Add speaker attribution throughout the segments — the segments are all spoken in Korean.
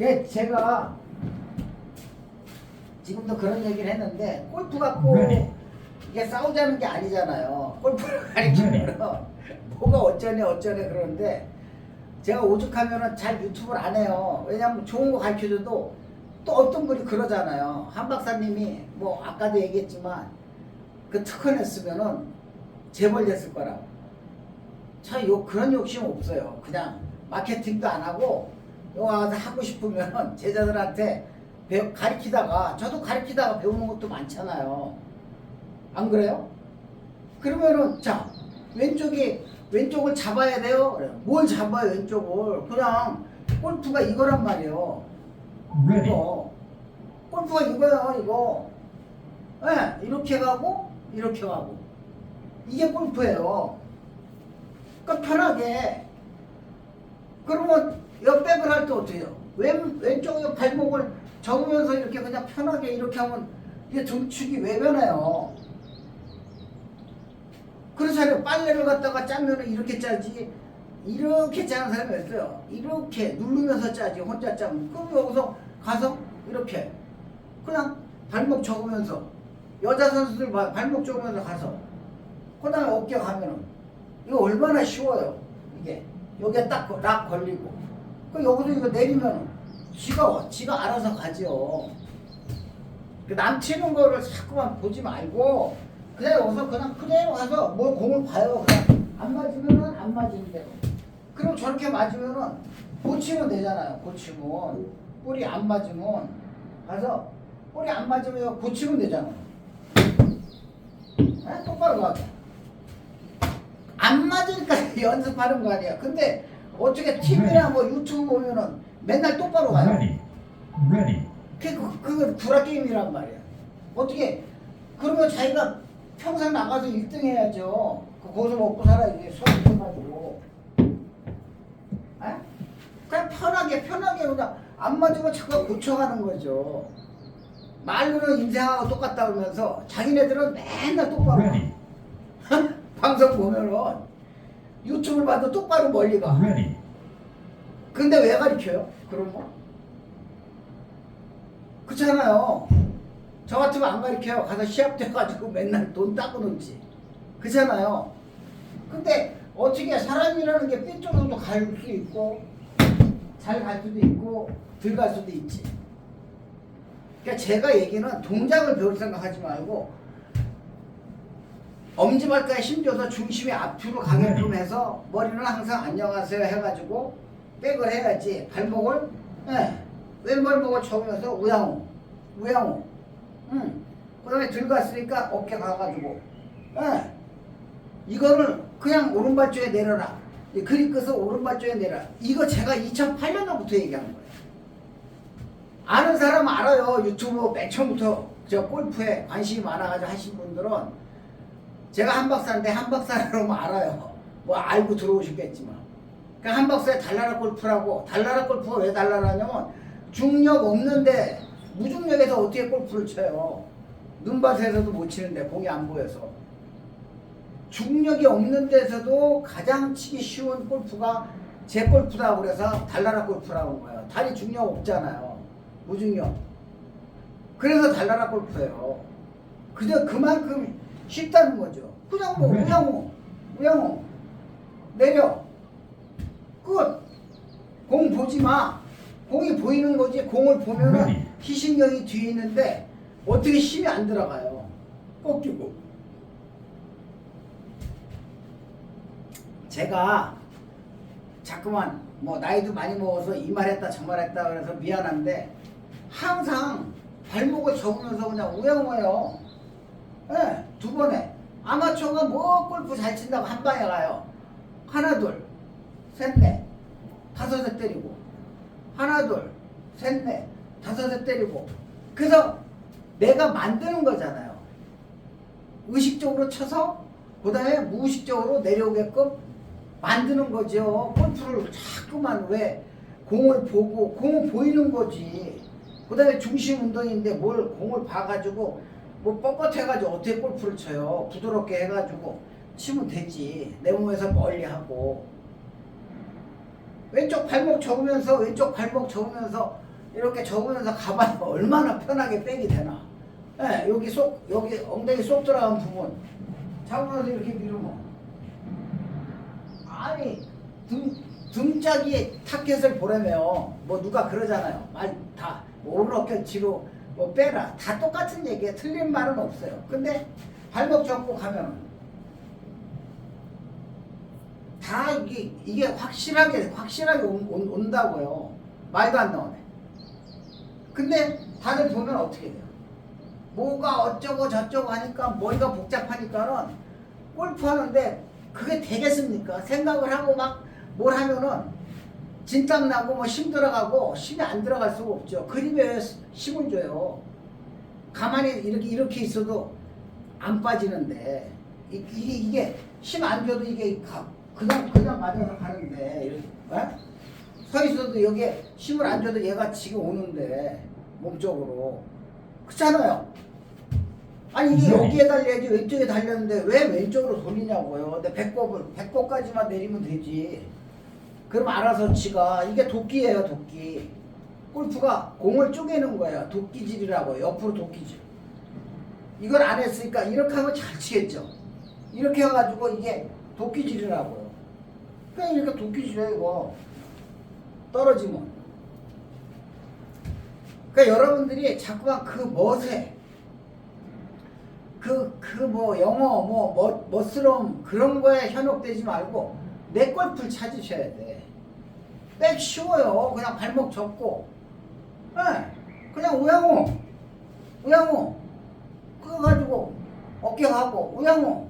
Speaker 1: 그 제가 지금도 그런 얘기를 했는데 골프 갖고
Speaker 2: 네.
Speaker 1: 이게 싸우자는 게 아니잖아요. 골프를 가르치면 뭐가 어쩌네 어쩌네 그러는데 제가 오죽하면은 잘 유튜브를 안 해요. 왜냐면 좋은 거 가르쳐줘도 또 어떤 분이 그러잖아요. 한 박사님이 뭐 아까도 얘기했지만 그 특허 냈으면은 재벌 됐을 거라고. 저 요, 그런 욕심 없어요. 그냥 마케팅도 안 하고 요 와서 하고 싶으면 제자들한테 배우, 가르치다가 저도 가르치다가 배우는 것도 많잖아요. 안 그래요? 그러면은 자 왼쪽이 왼쪽을 잡아야 돼요. 그래요. 뭘 잡아요 왼쪽을? 그냥 골프가 이거란 말이에요.
Speaker 2: Ready.
Speaker 1: 이거 골프가 이거예요 이거. 예, 이렇게 가고 이렇게 가고 이게 골프예요. 그러니까 편하게. 그러면 옆백을 할때 해요? 왼, 왼쪽 발목을 접으면서 이렇게 그냥 편하게 이렇게 하면 이게 등축이 왜 변해요? 그렇잖아요. 빨래를 갖다가 짜면은 이렇게 짜지. 이렇게 짜는 사람이 있어요. 이렇게 누르면서 짜지. 혼자 짜면. 그럼 여기서 가서 이렇게. 그냥 발목 접으면서. 여자 선수들 봐. 발목 접으면서 가서. 그 다음에 어깨 가면은. 이거 얼마나 쉬워요. 이게. 여기에 딱 락 걸리고. 그 여기서 이거 내리면은. 지가, 지가 알아서 가지요. 그 남치는 거를 자꾸만 보지 말고 그냥 여기서 그냥 그대로 가서 뭘 공을 봐요. 그냥 안 맞으면은 안 맞은 대로. 그럼 저렇게 맞으면은 고치면 되잖아요. 고치면 볼이 안 맞으면 가서 볼이 안 맞으면 고치면 되잖아요. 에? 똑바로 가게. 안 맞으니까 연습하는 거 아니야. 근데 어떻게 TV나 뭐 유튜브 보면은 맨날 똑바로 가요.
Speaker 2: Ready. Ready.
Speaker 1: 그, 그, 그건 구라 게임이란 말이야. 어떻게, 그러면 자기가 평생 나가서 1등 해야죠. 그 거기서 먹고 살아야지. 수업 해가지고. 에? 그냥 편하게, 편하게, 그냥 안 맞으면 자꾸 고쳐가는 거죠. 말로는 인생하고 똑같다 그러면서 자기네들은 맨날 똑바로. 방송 보면은 유튜브를 봐도 똑바로 멀리 가.
Speaker 2: Ready.
Speaker 1: 근데 왜 가르쳐요? 그런 거? 그렇잖아요. 저 같으면 안 가르쳐요. 가서 시합 돼가지고 맨날 돈 따고 놀지. 그렇잖아요. 근데 어떻게 사람이라는 게 삐뚤어도 갈 수 있고 잘 갈 수도 있고 덜갈 수도 있지. 그러니까 제가 얘기는 동작을 배울 생각하지 말고 엄지발가에 힘줘서 중심이 앞으로 가게끔 해서 머리는 항상 안녕하세요 해가지고 백을 해야지. 발목을? 예, 왼발목을 접으면서 우양우 우양우 응. 그 다음에 들어갔으니까 어깨 가가지고. 예. 이거를 그냥 오른발 쪽에 내려라. 이 그립 끝을 오른발 쪽에 내라. 이거 제가 2008년도부터 얘기한 거예요. 아는 사람 알아요. 유튜브 맨 처음부터. 저 골프에 관심이 많아가지고 하신 분들은 제가 한 박사인데 한 박사라면 알아요. 뭐 알고 들어오셨겠지만. 그러니까 한 박사에 달나라 골프라고 달나라 골프가 왜 달나라냐면 중력 없는데 무중력에서 어떻게 골프를 쳐요. 눈밭에서도 못 치는데 공이 안 보여서. 중력이 없는 데서도 가장 치기 쉬운 골프가 제 골프라고 그래서 달나라 골프라고 한 거예요. 다리 중력 없잖아요. 무중력. 그래서 달나라 골프예요. 그저 그만큼 쉽다는 거죠. 그냥 뭐
Speaker 2: 네.
Speaker 1: 우양호, 우양호 내려 끝. 공 보지 마. 공이 보이는 거지. 공을 보면은
Speaker 2: 네.
Speaker 1: 희신경이 뒤에 있는데 어떻게 힘이 안 들어가요. 꺾이고. 제가 자꾸만 뭐 나이도 많이 먹어서 이 말했다 저 말했다 그래서 미안한데 항상 발목을 접으면서 그냥 우양호예요. 예, 두 번에 아마추어가 뭐 골프 잘 친다고 한 방에 가요. 하나 둘, 셋 넷, 다섯에 때리고 하나 둘, 셋 넷, 다섯에 때리고 그래서 내가 만드는 거잖아요. 의식적으로 쳐서 그다음에 무의식적으로 내려오게끔 만드는 거죠. 골프를 자꾸만 왜 공을 보고 공을 보이는 거지. 그다음에 중심 운동인데 뭘 공을 봐가지고 뭐 뻣뻣해가지고 어떻게 골프를 쳐요? 부드럽게 해가지고 치면 되지. 내 몸에서 멀리 하고 왼쪽 발목 접으면서 왼쪽 발목 접으면서 이렇게 접으면서 가봐야 얼마나 편하게 백이 되나. 예, 여기 쏙 여기 엉덩이 쏙 들어간 부분 잡으면서 이렇게 밀으면 아니 등 등짝이 타켓을 보려면 뭐 누가 그러잖아요. 말 다 오르렇게 뒤로 뭐 빼라 다 똑같은 얘기에 틀린 말은 없어요. 근데 발목 접고 가면 다 이게 이게 확실하게 확실하게 온, 온, 온다고요. 말도 안 나오네. 근데 다들 보면 어떻게 돼요? 뭐가 어쩌고 저쩌고 하니까 머리가 복잡하니까는 골프 하는데 그게 되겠습니까? 생각을 하고 막 뭘 하면은 진땀 나고 뭐힘 들어가고 힘이 안 들어갈 수가 없죠. 그림에 힘을 줘요. 가만히 이렇게 이렇게 있어도 안 빠지는데 이, 이게 이게 힘안 줘도 이게 가, 그냥 그냥 맞아서 가는데 이렇게 어? 서 있어도 여기에 힘을 안 줘도 얘가 지금 오는데 몸쪽으로 그렇잖아요. 아니 이게
Speaker 2: 네.
Speaker 1: 여기에 달려야지 왼쪽에 달렸는데 왜 왼쪽으로 돌리냐고요. 근데 배꼽을 배꼽까지만 내리면 되지. 그럼 알아서 지가 이게 도끼예요 도끼. 골프가 공을 쪼개는 거예요. 도끼질이라고 옆으로 도끼질. 이걸 안 했으니까 이렇게 하면 잘 치겠죠. 이렇게 해가지고 이게 도끼질이라고요. 그냥 이렇게 도끼질해 이거 떨어지면. 그러니까 여러분들이 자꾸만 그 멋에 그 그 뭐 영어 뭐 멋, 멋스러움 그런 거에 현혹되지 말고 내 골프를 찾으셔야 돼. 백 쉬워요. 그냥 발목 접고, 예, 그냥 우양호, 우양호, 그거 가지고 어깨 하고 우양호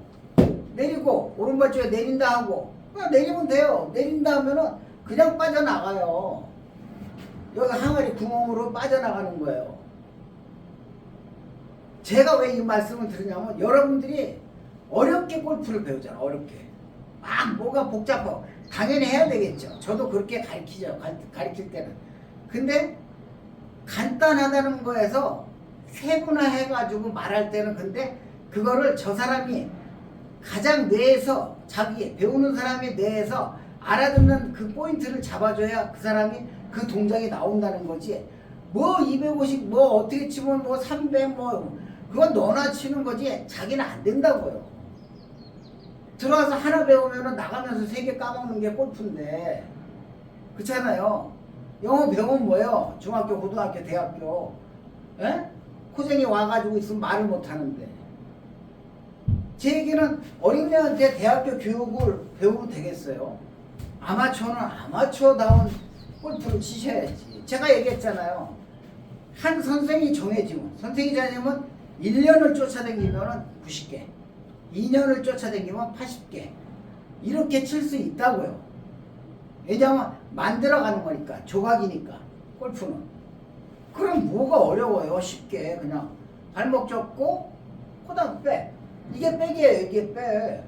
Speaker 1: 내리고 오른발 쪽에 내린다 하고 그냥 내리면 돼요. 내린다 하면은 그냥 빠져나가요. 여기 항아리 구멍으로 빠져나가는 거예요. 제가 왜 이 말씀을 드리냐면 여러분들이 어렵게 골프를 배우잖아 어렵게 막 뭐가 복잡하고 당연히 해야 되겠죠. 저도 그렇게 가르치죠. 가, 가르칠 때는. 근데 간단하다는 거에서 세분화해 가지고 말할 때는 근데 그거를 저 사람이 가장 뇌에서 자기 배우는 사람의 뇌에서 알아듣는 그 포인트를 잡아줘야 그 사람이 그 동작이 나온다는 거지. 뭐 250, 뭐 어떻게 치면 뭐 300, 뭐 그건 너나 치는 거지. 자기는 안 된다고요. 들어와서 하나 배우면은 나가면서 세 개 까먹는 게 골프인데 그렇잖아요. 영어 배우면 뭐예요? 중학교, 고등학교, 대학교. 에? 코쟁이 와가지고 있으면 말을 못 하는데. 제 얘기는 어린애한테 대학교 교육을 배우면 되겠어요. 아마추어는 아마추어다운 골프를 치셔야지. 제가 얘기했잖아요. 한 선생이 정해지면, 선생이 정해지면 1년을 쫓아다니면 90개, 2년을 쫓아다니면 80개. 이렇게 칠 수 있다고요. 왜냐하면 만들어가는 거니까, 조각이니까, 골프는. 그럼 뭐가 어려워요, 쉽게. 그냥 발목 접고, 코다 빼. 이게 백이에요, 이게 백.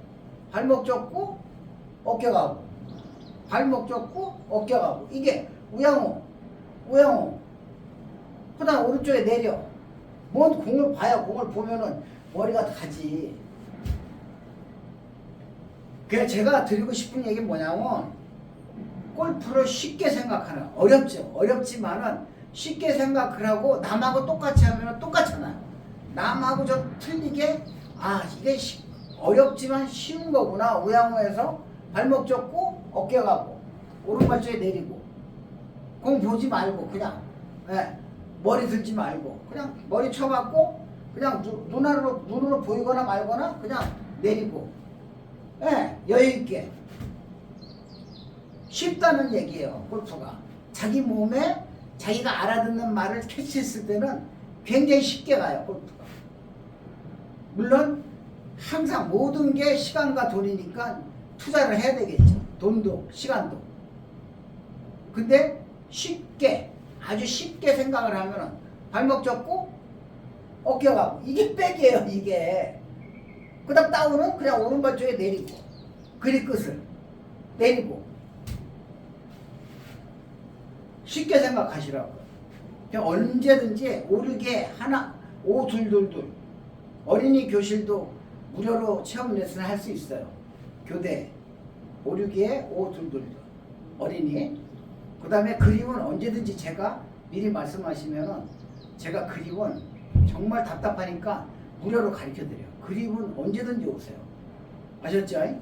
Speaker 1: 발목 접고, 어깨 가고. 발목 접고, 어깨 가고. 이게 우양호, 우양호. 그 다음 오른쪽에 내려. 뭔 공을 봐야 공을 보면은 머리가 가지. 그래 제가 드리고 싶은 얘기는 뭐냐면 골프를 쉽게 생각하는 어렵죠. 어렵지만은 쉽게 생각을 하고 남하고 똑같이 하면 똑같잖아요. 남하고 좀 틀리게 아 이게 쉬- 어렵지만 쉬운 거구나. 우양호에서 발목 접고 어깨 가고 오른발 쪽에 내리고 공 보지 말고 그냥 예, 머리 들지 말고 그냥 머리 쳐갖고 그냥 누, 눈으로 눈으로 보이거나 말거나 그냥 내리고 예, 여유 있게. 쉽다는 얘기예요 골프가. 자기 몸에 자기가 알아듣는 말을 캐치했을 때는 굉장히 쉽게 가요 골프가. 물론 항상 모든 게 시간과 돈이니까 투자를 해야 되겠죠. 돈도 시간도. 근데 쉽게 아주 쉽게 생각을 하면은 발목 접고 어깨 가고. 이게 백이에요 이게 그 다음 다운은 그냥 오른발 쪽에 내리고 그리 끝을 내리고. 쉽게 생각하시라고. 그냥 언제든지 오르게 하나 오둘둘둘. 어린이 교실도 무료로 체험 레슨을 할 수 있어요. 교대. 오르기에 오둘둘 어린이. 그 다음에 그림은 언제든지 제가 미리 말씀하시면 제가 그림은 정말 답답하니까 무료로 가르쳐 드려요. 그림은 언제든지 오세요. 아셨죠?